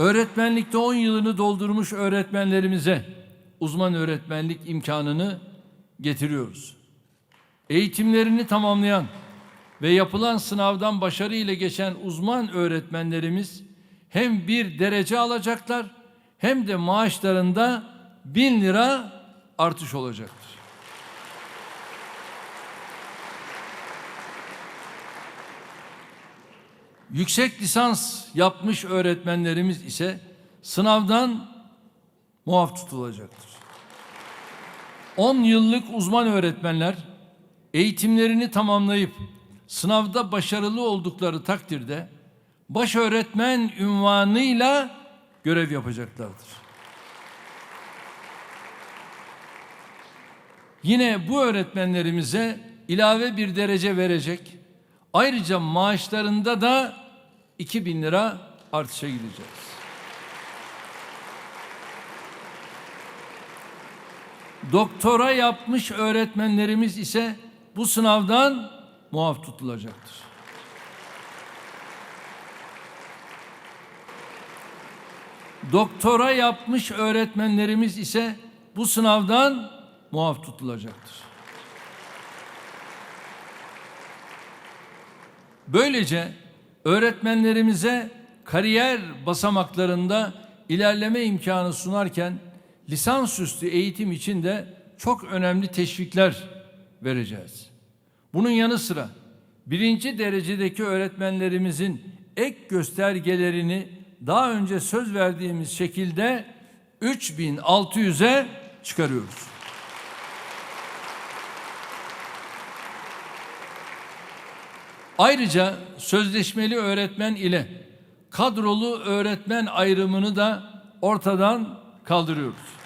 Öğretmenlikte 10 yılını doldurmuş öğretmenlerimize uzman öğretmenlik imkanını getiriyoruz. Eğitimlerini tamamlayan ve yapılan sınavdan başarıyla geçen uzman öğretmenlerimiz hem bir derece alacaklar hem de maaşlarında bin lira artış olacaktır. Yüksek lisans yapmış öğretmenlerimiz ise sınavdan muaf tutulacaktır. 10 yıllık uzman öğretmenler eğitimlerini tamamlayıp sınavda başarılı oldukları takdirde baş öğretmen ünvanıyla görev yapacaklardır. Yine bu öğretmenlerimize ilave bir derece verecek. Ayrıca maaşlarında da 2000 lira artışa gideceğiz. Doktora yapmış öğretmenlerimiz ise bu sınavdan muaf tutulacaktır. Doktora yapmış öğretmenlerimiz ise bu sınavdan muaf tutulacaktır. Böylece öğretmenlerimize kariyer basamaklarında ilerleme imkanı sunarken lisansüstü eğitim için de çok önemli teşvikler vereceğiz. Bunun yanı sıra birinci derecedeki öğretmenlerimizin ek göstergelerini daha önce söz verdiğimiz şekilde 3600'e çıkarıyoruz. Ayrıca sözleşmeli öğretmen ile kadrolu öğretmen ayrımını da ortadan kaldırıyoruz.